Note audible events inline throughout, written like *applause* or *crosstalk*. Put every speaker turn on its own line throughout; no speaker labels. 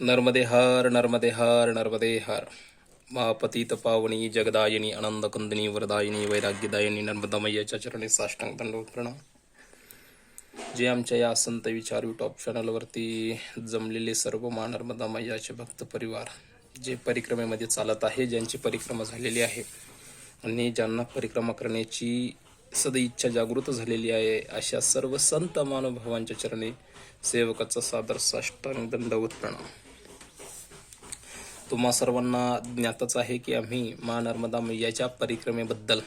नर्मदे हर नर्मदे हर नर्मदे हर। महापतित पावनी जगदायिनी आनंदकंदिनी वरदायिनी वैराग्यदायिनी नर्मदा मैयाच्या चरणी साष्टांग दंडवत प्रणाम। जे आमच्या या संत विचार युट्यूब चॅनलवरती जमलेले सर्व मा नर्मदा मैयाचे भक्त परिवार जे परिक्रमेमध्ये चालत आहे ज्यांची परिक्रमा झालेली आहे आणि ज्यांना परिक्रमा करण्याची सदिच्छा जागृत झालेली आहे अशा सर्व संत मानुभावांच्या चरणी सेवकाचा सादर साष्टांग दंडवत प्रणाम। तुम्हा सर्वांना ज्ञातच आहे की आम्ही मा नर्मदा मैयाच्या परिक्रमेबद्दल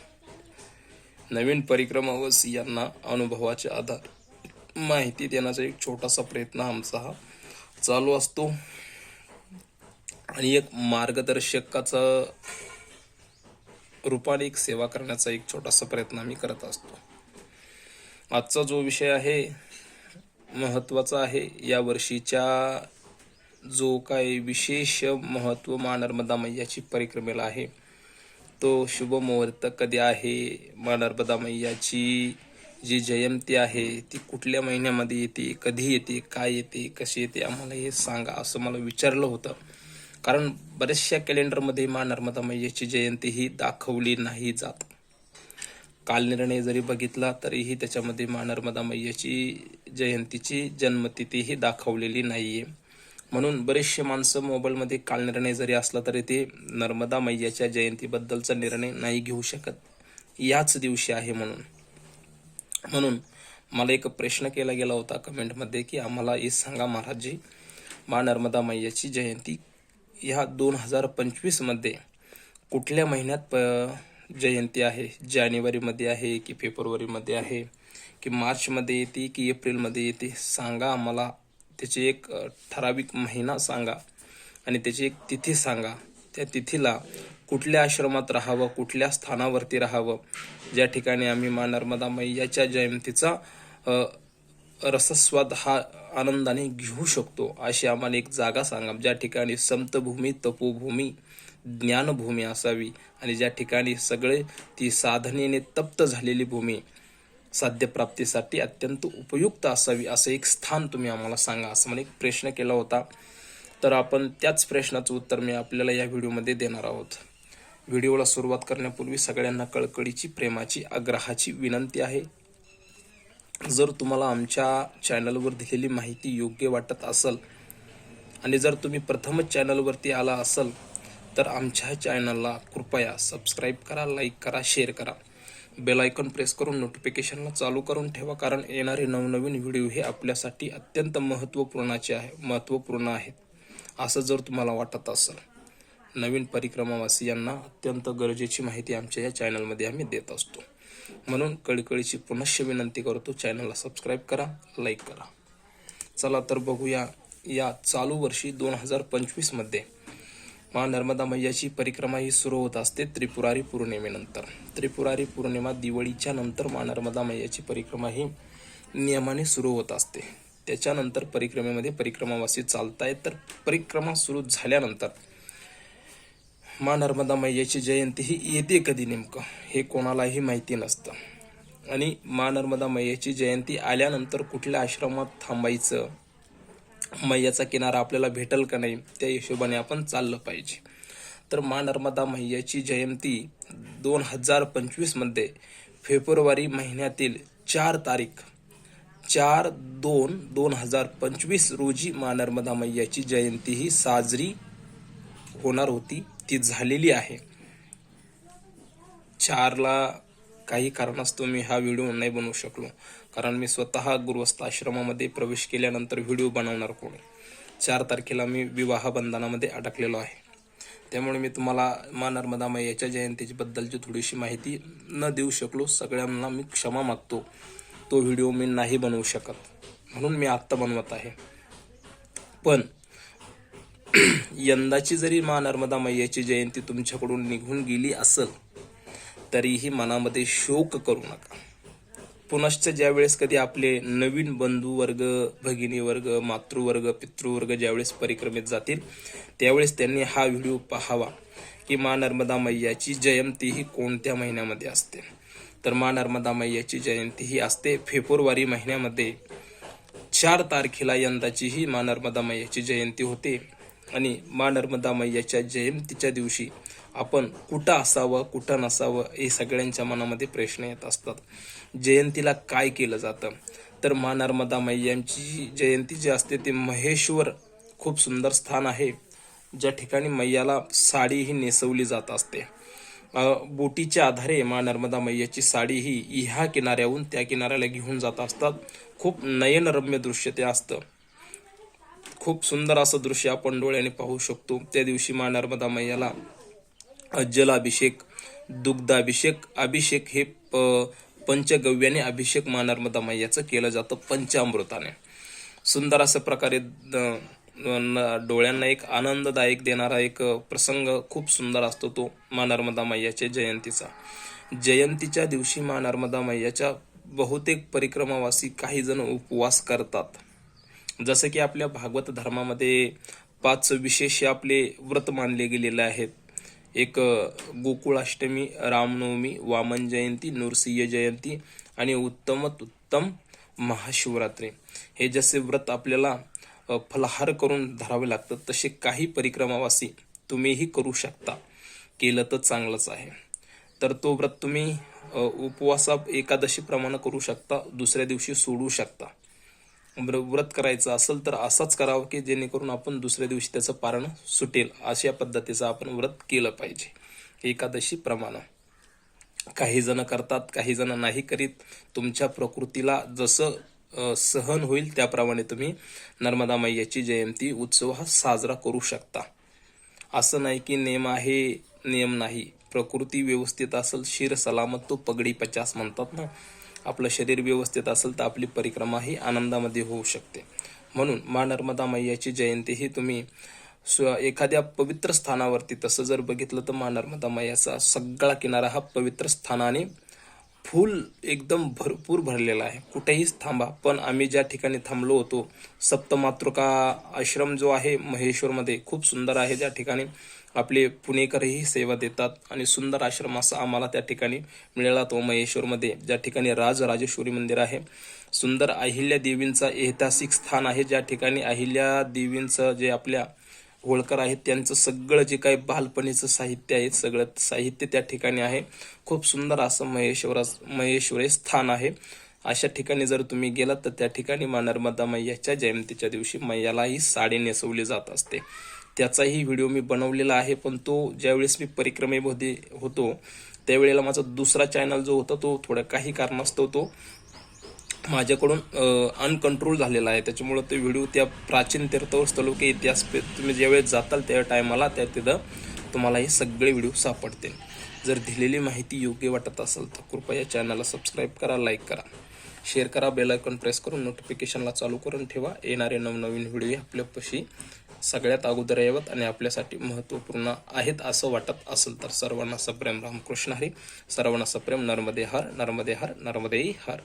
नवीन परिक्रमावस यांना अनुभवाचे आधार. माहिती देण्याचा एक छोटासा प्रयत्न आमचा हा चालू असतो. आणि एक मार्गदर्शकाचा रूपाने एक सेवा करण्याचा एक छोटासा प्रयत्न आम्ही करत असतो. आजचा जो विषय आहे महत्त्वाचा आहे या वर्षीच्या जो काही विशेष महत्त्व मा नर्मदा मैयाची परिक्रमेला आहे तो शुभ मुहूर्त कधी आहे? मा नर्मदा मैयाची जी जयंती आहे ती कुठल्या महिन्यामध्ये येते? कधी येते? काय येते? कशी येते? आम्हाला हे सांगा असं मला विचारलं होतं. कारण बऱ्याचशा कॅलेंडरमध्ये मा नर्मदा मैयाची जयंती ही दाखवली नाही जात. काल निर्णय जरी बघितला तरीही त्याच्यामध्ये मा नर्मदा मैयाची जयंतीची जन्मतिथी ही दाखवलेली आहे म्हणून बरेचसे माणसं मोबाईलमध्ये काल निर्णय जरी असला तरी ते नर्मदा मैयाच्या जयंतीबद्दलचा निर्णय नाही घेऊ शकत. याच दिवशी आहे म्हणून. म्हणून मला एक प्रश्न केला गेला होता कमेंटमध्ये की आम्हाला हे सांगा महाराजजी मा नर्मदा मैयाची जयंती ह्या दोन हजार पंचवीसमध्ये कुठल्या महिन्यात प जयंती आहे? जानेवारीमध्ये आहे की फेब्रुवारीमध्ये आहे? की मार्चमध्ये येते की एप्रिलमध्ये येते? सांगा आम्हाला. त्याची एक ठराविक महिना सांगा आणि त्याची एक तिथी सांगा. त्या तिथीला कुठल्या आश्रमात राहावं कुठल्या स्थानावरती राहावं? ज्या ठिकाणी आम्ही मा नर्मदा मैयाच्या जयंतीचा रसस्वाद हा आनंदाने घेऊ शकतो अशी आम्हाला एक जागा सांगा. ज्या ठिकाणी संतभूमी तपोभूमी ज्ञानभूमी असावी आणि ज्या ठिकाणी सगळे ती साधनेने तप्त झालेली भूमी साध्यप्राप्तीसाठी अत्यंत उपयुक्त असावी असं एक स्थान तुम्ही आम्हाला सांगा. असं मला एक प्रश्न केला होता. तर आपण त्याच प्रश्नाचं उत्तर मी आपल्याला या व्हिडिओमध्ये देणार आहोत. व्हिडिओला सुरुवात करण्यापूर्वी सगळ्यांना कळकळीची प्रेमाची आग्रहाची विनंती आहे. जर तुम्हाला आमच्या चॅनलवर दिलेली माहिती योग्य वाटत असेल आणि जर तुम्ही प्रथमच चॅनलवरती आला असाल तर आमच्या चॅनलला कृपया सबस्क्राईब करा लाईक करा शेअर करा. बेल आयकॉन प्रेस करून नोटिफिकेशनला चालू करून ठेवा कारण येणारे नवनवीन व्हिडिओ हे आपल्यासाठी अत्यंत महत्त्वपूर्णाचे आहे महत्त्वपूर्ण आहेत. असं जर तुम्हाला वाटत असेल नवीन परिक्रमावासियांना अत्यंत गरजेची माहिती आमच्या या चॅनलमध्ये आम्ही देत असतो. म्हणून कळकळीची पुनश्च विनंती करतो चॅनलला सबस्क्राईब करा लाईक करा. चला तर बघूया या चालू वर्षी दोन हजार पंचवीसमध्ये मा नर्मदा मैयाची परिक्रमा ही सुरू होत असते त्रिपुरारी पौर्णिमेनंतर. त्रिपुरारी पौर्णिमा दिवाळीच्या नंतर मा नर्मदा मैयाची परिक्रमा ही नियमाने सुरू होत असते. त्याच्यानंतर परिक्रमेमध्ये परिक्रमावासी चालतायत. तर परिक्रमा सुरू झाल्यानंतर मा नर्मदा मैयाची जयंती ही येते कधी नेमकं? हे कोणालाही माहिती नसतं. आणि मा नर्मदा मैयाची जयंती आल्यानंतर कुठल्या आश्रमात थांबायचं? मैयाचा किनारा आपल्याला भेटल का नाही त्या हिशोबाने आपण चाललं पाहिजे. तर मा नर्मदा मैयाची जयंती दोन हजार पंचवीसमध्ये फेब्रुवारी महिन्यातील चार तारीख चार दोन दोन हजार पंचवीस रोजी मा नर्मदा मैयाची जयंती ही साजरी होणार होती ती झालेली आहे. चारला काही कारणास्तव मी हा व्हिडिओ नाही बनवू शकलो. कारण मी स्वतः गुरुवस्थ आश्रमामध्ये प्रवेश केल्यानंतर व्हिडिओ बनवणार कोणी. चार तारखेला मी विवाह बंधनामध्ये अडकलेलो आहे. त्यामुळे मी तुम्हाला मा नर्मदा मैयाच्या जयंतीची बद्दलची थोडीशी माहिती न देऊ शकलो सगळ्यांना मी क्षमा मागतो. तो व्हिडिओ मी नाही बनवू शकत. म्हणून मी आत्ता बनवत आहे. पण *clears throat* यंदाची जरी मा नर्मदा मैयाची जयंती तुमच्याकडून निघून गेली असेल तरीही मनामध्ये शोक करू नका. पुनश्च ज्यावेळेस कधी आपले नवीन बंधू वर्ग भगिनी वर्ग मातृवर्ग पितृवर्ग ज्यावेळेस परिक्रमेत जातील त्यावेळेस त्यांनी हा व्हिडिओ पाहावा की मा नर्मदा मैयाची जयंती ही कोणत्या महिन्यामध्ये असते? तर मा नर्मदा मैयाची जयंती ही असते फेब्रुवारी महिन्यामध्ये. चार तारखेला यंदाची ही मा नर्मदा मैयाची जयंती होते. आणि मा नर्मदा मैयाच्या जयंतीच्या दिवशी आपण कुठं असावं कुठं नसावं हे सगळ्यांच्या मनामध्ये प्रश्न येत असतात. जयंतीला काय केलं जातं? तर मा नर्मदा मैयांची जयंती जी असते ते महेश्वर खूप सुंदर स्थान आहे. ज्या ठिकाणी मैयाला साडी ही नेसवली जात असते. बोटीच्या आधारे मा नर्मदा मैयाची साडी ही ह्या किनाऱ्याहून त्या किनाऱ्याला घेऊन जात असतात. खूप नयनरम्य दृश्य ते असतं. खूप सुंदर असं दृश्य आपण डोळ्याने पाहू शकतो. त्या दिवशी मा नर्मदा मैयाला जलाभिषेक दुग्धाभिषेक अभिषेक हे प- पंचगव्याने अभिषेक मा नर्मदा मैयाचं केलं जातं पंचामृताने. सुंदर अशा प्रकारे न- डोळ्यांना एक आनंददायक देणारा एक प्रसंग खूप सुंदर असतो तो मा नर्मदा मैयाच्या जयंतीचा. जयंतीच्या दिवशी मा नर्मदा मैयाच्या बहुतेक परिक्रमावासी काही जण उपवास करतात. जसं की आपल्या भागवत धर्मामध्ये पाच विशेष आपले व्रत मानले गेलेले आहेत. एक गोकुळाष्टमी रामनवमी वामन जयंती नृसिंह जयंती आणि उत्तमत उत्तम महाशिवरात्री. हे जसे व्रत आपल्याला फलाहार करून धरावे लागतात तसे काही परिक्रमावासी तुम्हीही करू शकता. केलं तर चांगलंच आहे. तर तो व्रत तुम्ही उपवासा एकादशीप्रमाणे करू शकता दुसऱ्या दिवशी सोडू शकता. व्रत करायचं असेल तर असंच करावं की जेणेकरून आपण दुसऱ्या दिवशी त्याचं पारण सुटेल. अशा पद्धतीचं आपण व्रत केलं पाहिजे. एकादशी प्रमाणे. काही जण करतात काही जण नाही करीत. तुमच्या प्रकृतीला जसं सहन होईल त्याप्रमाणे तुम्ही नर्मदा मैयाची जयंती उत्सव हा साजरा करू शकता. असं नाही की नियम आहे नियम नाही. प्रकृती व्यवस्थित असेल शिर सलामत तो पगडी पचास म्हणतात ना. आपलं शरीर व्यवस्थित असेल तर आपली परिक्रमा ही आनंदामध्ये होऊ शकते. म्हणून मा नर्मदा मैयाची जयंती ही तुम्ही स्व एखाद्या पवित्र स्थानावरती तसं जर बघितलं तर मा नर्मदा मैयाचा सगळा किनारा हा पवित्र स्थानाने फुल एकदम भरपूर भरलेला आहे. कुठेहीच थांबा पण आम्ही ज्या ठिकाणी थांबलो होतो सप्तमातृका आश्रम जो आहे महेश्वरमध्ये खूप सुंदर आहे. त्या ठिकाणी आपले पुणेकरही सेवा देतात आणि सुंदर आश्रम असा आम्हाला त्या ठिकाणी मिळाला तो महेश्वरमध्ये. ज्या ठिकाणी राजराजेश्वरी मंदिर आहे. सुंदर अहिल्या देवींचा ऐतिहासिक स्थान आहे. ज्या ठिकाणी अहिल्या देवींचं जे आपल्या होळकर आहेत त्यांचं सगळं जे काही बालपणीचं साहित्य आहे सगळं साहित्य त्या ठिकाणी आहे. खूप सुंदर असं महेश्वरा महेश्वरी स्थान आहे. अशा ठिकाणी जर तुम्ही गेलात तर त्या ठिकाणी मा नर्मदा मैयाच्या जयंतीच्या दिवशी मैयालाही साडी नेसवली जात असते. त्याचाही व्हिडिओ मी बनवलेला आहे पण तो ज्यावेळेस मी परिक्रमेमध्ये होतो त्यावेळेला माझा दुसरा चॅनल जो होता तो थोड्या काही कारणास्तव तो माझ्याकडून अनकंट्रोल झालेला आहे. त्याच्यामुळं ते व्हिडिओ त्या प्राचीन तीर्थस्थळ की इतिहास पे- तुम्ही ज्यावेळेस जाताल त्या टायमाला त्या तिथं तुम्हाला हे सगळे व्हिडिओ सापडतील. जर दिलेली माहिती योग्य वाटत असेल तर कृपया चॅनलला सबस्क्राईब करा लाईक करा. शेअर करा बेल आयकॉन प्रेस करून नोटिफिकेशनला चालू करून ठेवा. येणारे नवनवीन व्हिडिओ आपल्यापाशी सगळ्यात अगोदर यावत आणि आपल्यासाठी महत्त्वपूर्ण आहेत असं वाटत असेल तर सर्वांना सप्रेम रामकृष्ण हरी सर्वांना सप्रेम नर्मदे हर नर्मदे हर नर्मदे हर.